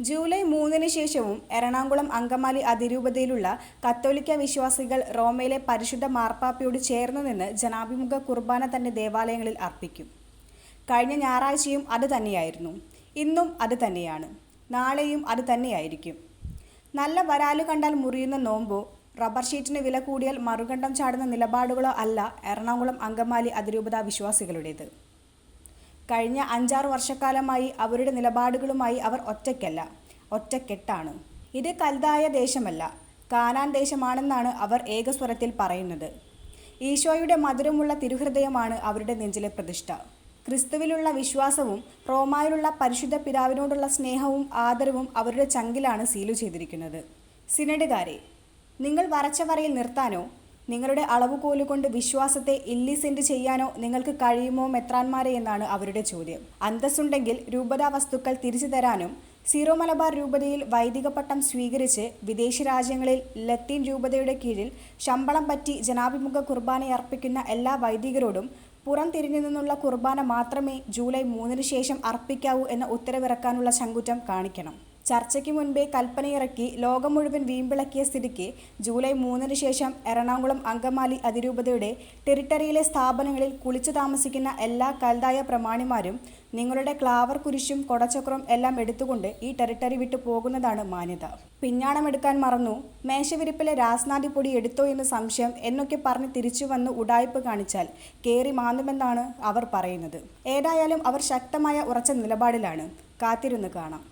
July മൂന്നിന് ശേഷവും എറണാകുളം അങ്കമാലി അതിരൂപതയിലുള്ള കത്തോലിക്ക വിശ്വാസികൾ റോമയിലെ പരിശുദ്ധ മാർപ്പാപ്പയോട് ചേർന്നു നിന്ന് ജനാഭിമുഖ കുർബാന തന്നെ ദേവാലയങ്ങളിൽ അർപ്പിക്കും. കഴിഞ്ഞ ഞായറാഴ്ചയും അത് തന്നെയായിരുന്നു. ഇന്നും അത് തന്നെയാണ്. നാളെയും അത് തന്നെയായിരിക്കും. നല്ല വരാൽ കണ്ടാൽ മുറിയുന്ന നോമ്പോ റബ്ബർ ഷീറ്റിന് വില കൂടിയാൽ മറുകണ്ഠം ചാടുന്ന നിലപാടുകളോ അല്ല എറണാകുളം അങ്കമാലി അതിരൂപതാ വിശ്വാസികളുടേത്. കഴിഞ്ഞ അഞ്ചാറ് വർഷക്കാലമായി അവരുടെ നിലപാടുകളുമായി അവർ ഒറ്റയ്ക്കല്ല ഒറ്റക്കെട്ടാണ്. ഇത് കൽതായ ദേശമല്ല കാനാൻ ദേശമാണെന്നാണ് അവർ ഏകസ്വരത്തിൽ പറയുന്നത്. ഈശോയുടെ മധുരമുള്ള തിരുഹൃദയമാണ് അവരുടെ നെഞ്ചിലെ പ്രതിഷ്ഠ. ക്രിസ്തുവിലുള്ള വിശ്വാസവും റോമായിലുള്ള പരിശുദ്ധ പിതാവിനോടുള്ള സ്നേഹവും ആദരവും അവരുടെ ചങ്കിലാണ് സീലു ചെയ്തിരിക്കുന്നത്. സിനഡുകാരെ നിങ്ങൾ വരച്ച വരയിൽ നിർത്താനോ? നിങ്ങളുടെ അളവുകോലുകൊണ്ട് വിശ്വാസത്തെ ഇല്ലിസെന്റ് ചെയ്യാനോ നിങ്ങൾക്ക് കഴിയുമോ മെത്രാന്മാരെ എന്നാണ് അവരുടെ ചോദ്യം. അന്തസ്സുണ്ടെങ്കിൽ രൂപതാ വസ്തുക്കൾ തിരിച്ചു തരാനും സീറോ മലബാർ രൂപതയിൽ വൈദിക പട്ടം സ്വീകരിച്ച് വിദേശ രാജ്യങ്ങളിൽ ലത്തീൻ രൂപതയുടെ കീഴിൽ ശമ്പളം പറ്റി ജനാഭിമുഖ കുർബാനയർപ്പിക്കുന്ന എല്ലാ വൈദികരോടും പുറം തിരിഞ്ഞു നിന്നുള്ള കുർബാന മാത്രമേ ജൂലൈ മൂന്നിന് ശേഷം അർപ്പിക്കാവൂ എന്ന ഉത്തരവിറക്കാനുള്ള ശങ്കുറ്റം കാണിക്കണം. ചർച്ചയ്ക്ക് മുൻപേ കൽപ്പനയിറക്കി ലോകം മുഴുവൻ വീമ്പിളക്കിയ സ്ഥിതിക്ക് ജൂലൈ മൂന്നിന് ശേഷം എറണാകുളം അങ്കമാലി അതിരൂപതയുടെ ടെറിട്ടറിയിലെ സ്ഥാപനങ്ങളിൽ കുളിച്ചു താമസിക്കുന്ന എല്ലാ കൽതായ പ്രമാണിമാരും നിങ്ങളുടെ ക്ലാവർ കുരിശും കൊടച്ചക്രം എല്ലാം എടുത്തുകൊണ്ട് ഈ ടെറിട്ടറി വിട്ടു പോകുന്നതാണ് മാന്യത. പിഞ്ഞാണമെടുക്കാൻ മറന്നു. മേശവിരിപ്പിലെ രാസ്നാദി പൊടി എടുത്തോ എന്ന് സംശയം എന്നൊക്കെ പറഞ്ഞ് തിരിച്ചു വന്ന് ഉടായ്പ് കാണിച്ചാൽ കേറി മാന്നുമെന്നാണ് അവർ പറയുന്നത്. ഏതായാലും അവർ ശക്തമായ ഉറച്ച നിലപാടിലാണ്. കാത്തിരുന്ന് കാണാം.